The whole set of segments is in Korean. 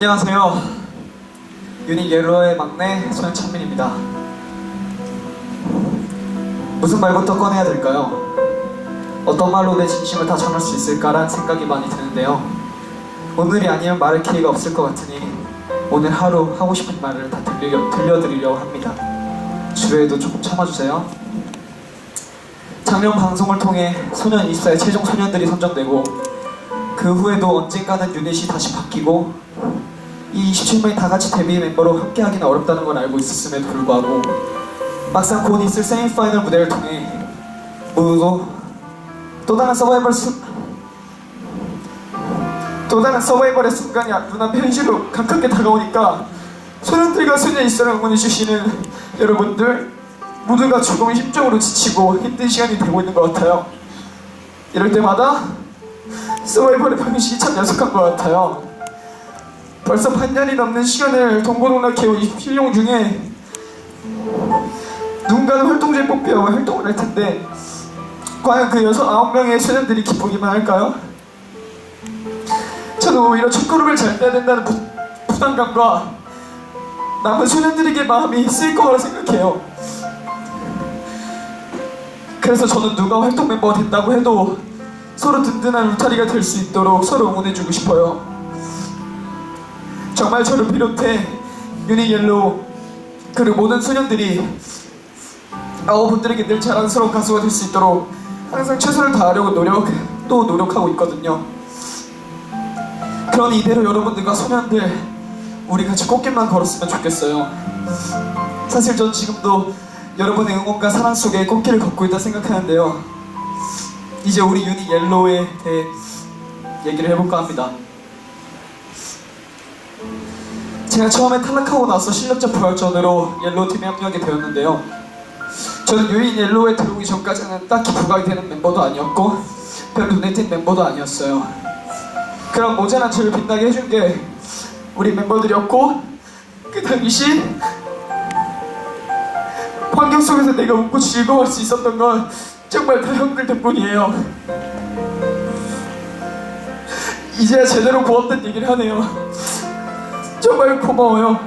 안녕하세요. 유닛 옐로의 막내 손현찬민입니다. 무슨 말부터 꺼내야 될까요? 어떤 말로 내 진심을 다 전할 수 있을까란 생각이 많이 드는데요. 오늘이 아니면 말할 기회가 없을 것 같으니 오늘 하루 하고 싶은 말을 다 들려, 들려드리려고 합니다. 주변에도 조금 참아주세요. 작년 방송을 통해 소년 24의 최종 소년들이 선정되고 그 후에도 언젠가는 유닛이 다시 바뀌고 이 27명이 다 같이 데뷔 멤버로 함께하기는 어렵다는 걸 알고 있었음에도 불구하고 막상 곧 있을 세미파이널 무대를 통해 모두도 또 다른 서바이벌 수... 또 다른 서바이벌의 순간이 눈앞에 현실로 가깝게 다가오니까 소년들과 소년 이스를 응원해주시는 여러분들 모두가 조금 심적으로 지치고 힘든 시간이 되고 있는 것 같아요. 이럴 때마다 서바이벌의 방식이 참 야속한 것 같아요 벌써 반년이 넘는 시간을 동고동락해온 이 필용 중에 누군가는 활동지에 뽑혀 활동을 할 텐데 과연 그 여섯 아홉 명의 소년들이 기쁘기만 할까요? 저는 오히려 첫 걸음을 잘 떼야 된다는 부, 부담감과 남은 소년들에게 마음이 쓰일 거라 생각해요. 그래서 저는 누가 활동 멤버가 된다고 해도 서로 든든한 울타리가 될 수 있도록 서로 응원해주고 싶어요. 정말 저를 비롯해 유닛 옐로우 그리고 모든 소년들이 아워분들에게 늘 자랑스러운 가수가 될 수 있도록 항상 최선을 다하려고 노력 또 노력하고 있거든요. 그러니 이대로 여러분들과 소년들 우리 같이 꽃길만 걸었으면 좋겠어요. 사실 전 지금도 여러분의 응원과 사랑 속에 꽃길을 걷고 있다 생각하는데요. 이제 우리 유닛 옐로우에 대해 얘기를 해볼까 합니다. 제가 처음에 탈락하고 나서 실력자 부활전으로 옐로우 팀에 합류하게 되었는데요. 저는 유인 옐로우에 들어오기 전까지는 딱히 부각이 되는 멤버도 아니었고 별로 눈에 띈 멤버도 아니었어요. 그런 모자란 저를 빛나게 해준 게 우리 멤버들이었고 그 당시 환경 속에서 내가 웃고 즐거워할 수 있었던 건 정말 다 형들 덕분이에요. 이제야 제대로 고맙다는 얘기를 하네요. 정말 고마워요.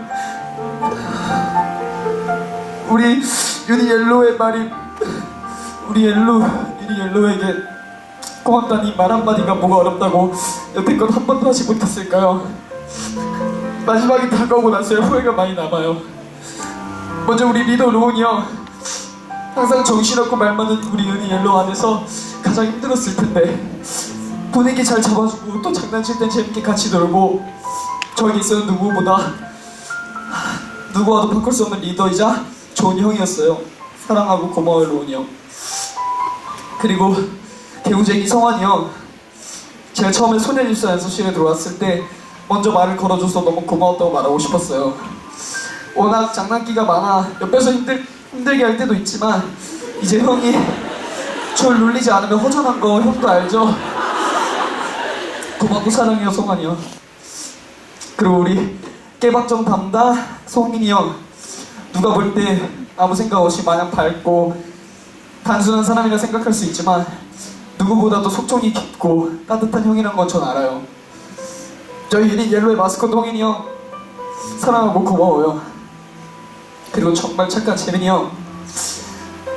우리 유니 옐로의 말이 우리 옐로 유니 옐로에게 고맙다니 말 한마디가 뭐가 어렵다고 여태껏 한 번도 하지 못했을까요? 마지막이 다가오고 나서야 후회가 많이 남아요. 먼저 우리 리더 로운이 형 항상 정신없고 말 많은 우리 유니 옐로 안에서 가장 힘들었을 텐데 분위기 잘 잡아주고 또 장난칠 땐 재밌게 같이 놀고 있어는 누구보다 누구와도 바꿀 수 없는 리더이자 좋은 형이었어요. 사랑하고 고마워요 로운이 형. 그리고 개구쟁이 성환이 형. 제가 처음에 소년일사 연습실에 들어왔을 때 먼저 말을 걸어줘서 너무 고마웠다고 말하고 싶었어요. 워낙 장난기가 많아 옆에서 힘들, 힘들게 할 때도 있지만 이제 형이 절 놀리지 않으면 허전한 거 형도 알죠? 고맙고 사랑해요 성환이 형. 그리고 우리 깨박정 담당 성민이 형 누가 볼 때 아무 생각 없이 마냥 밝고 단순한 사람이라 생각할 수 있지만 누구보다도 속정이 깊고 따뜻한 형이란 건 전 알아요. 저희 유닛 옐로의 마스코트 홍인이 형 사랑하고 고마워요. 그리고 정말 착한 재민이 형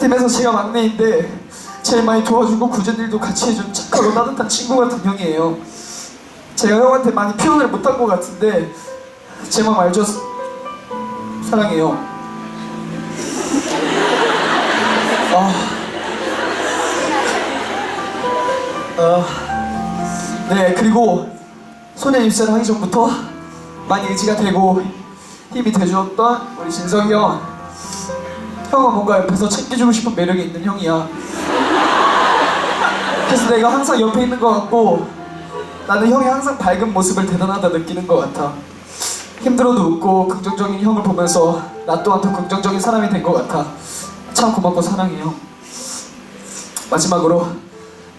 팀에서 제가 막내인데 제일 많이 도와주고 일도 같이 해준 착하고 따뜻한 친구 같은 형이에요 제가 형한테 많이 표현을 못한 것 같은데 제 마음 알죠? 사랑해요. 아, 아, 네 그리고 소년 입사를 하기 전부터 많이 의지가 되고 힘이 돼주었던 우리 진석이 형. 형은 뭔가 옆에서 챙겨주고 싶은 매력이 있는 형이야. 그래서 내가 항상 옆에 있는 것 같고 나는 형이 항상 밝은 모습을 대단하다 느끼는 것 같아. 힘들어도 웃고 긍정적인 형을 보면서 나 또한 더 긍정적인 사람이 된 것 같아. 참 고맙고 사랑해 형. 마지막으로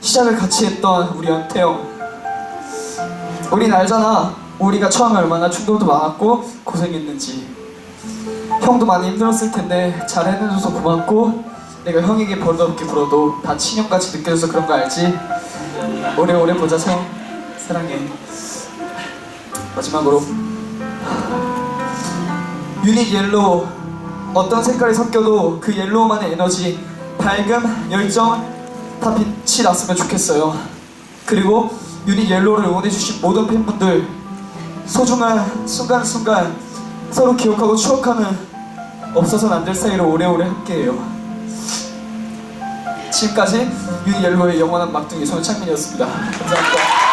시작을 같이 했던 우리 연태 형. 우린 알잖아. 우리가 처음에 얼마나 충돌도 많았고 고생했는지. 형도 많이 힘들었을 텐데 잘 해내줘서 고맙고 내가 형에게 버릇없게 굴어도 다 친형같이 느껴져서 그런 거 알지? 오래오래 보자 형. 사랑해. 마지막으로. 유닛 옐로우 어떤 색깔이 섞여도 그 옐로우만의 에너지 밝음, 열정 다 빛이 났으면 좋겠어요. 그리고 유닛 옐로우를 응원해주신 모든 팬분들 소중한 순간순간 서로 기억하고 추억하는 없어서는 안 될 사이로 오래오래 함께해요. 지금까지 유닛 옐로우의 영원한 막둥이 손창민이었습니다. 감사합니다